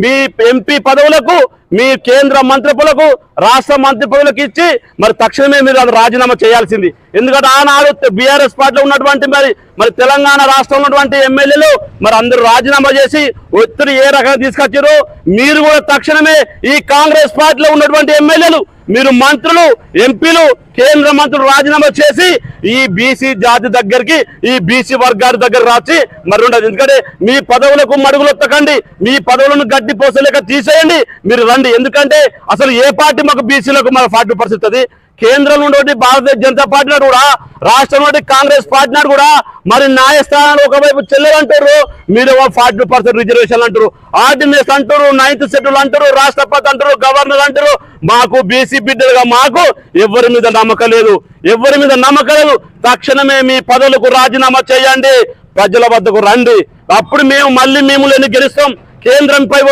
మీ MP పదవులకు మీ కేంద్ర మంత్రిపులకు రాష్ట్ర మంత్రిపులకు ఇచ్చి మరి తక్షణమే మీరు అది రాజీనామా చేయాల్సింది. ఎందుకంటే ఆనాడు బీఆర్ఎస్ పార్టీలో ఉన్నటువంటి మరి మరి తెలంగాణ రాష్ట్రంలో ఉన్నటువంటి ఎమ్మెల్యేలు మరి అందరూ రాజీనామా చేసి ఒత్తిడి ఏ రకంగా తీసుకొచ్చారో మీరు కూడా తక్షణమే ఈ కాంగ్రెస్ పార్టీలో ఉన్నటువంటి ఎమ్మెల్యేలు మీరు మంత్రులు ఎంపీలు కేంద్ర మంత్రులు రాజీనామా చేసి ఈ బీసీ జాతి దగ్గరికి ఈ బీసీ వర్గాల దగ్గర రాచి మరి ఉండదు. ఎందుకంటే మీ పదవులకు మడుగులు ఎత్తకండి మీ పదవులను గడ్డి పోసలేక తీసేయండి మీరు రండి ఎందుకంటే అసలు ఏ పార్టీ మాకు బీసీలకు మన పార్టీ పరిస్థితుంది? అది కేంద్రంలో భారతీయ జనతా పార్టీ నాడు కూడా రాష్ట్రంలో కాంగ్రెస్ పార్టీ నాడు కూడా మరి న్యాయస్థానాలు ఒకవైపు చెల్లెలంటారు మీరు ఫార్టీ పర్సెంట్ రిజర్వేషన్ అంటారు ఆర్డినెన్స్ అంటారు నైన్త్ షెడ్యూల్ అంటారు రాష్ట్రపతి అంటారు గవర్నర్ అంటారు మాకు బీసీ బిడ్డలుగా మాకు ఎవరి మీద నమ్మకం లేదు. ఎవరి మీద నమ్మకం లేదు. తక్షణమే మీ పదవులకు రాజీనామా చేయండి. ప్రజల వద్దకు రండి. అప్పుడు మేము మళ్ళీ మేము గెలుస్తాం. కేంద్రంపై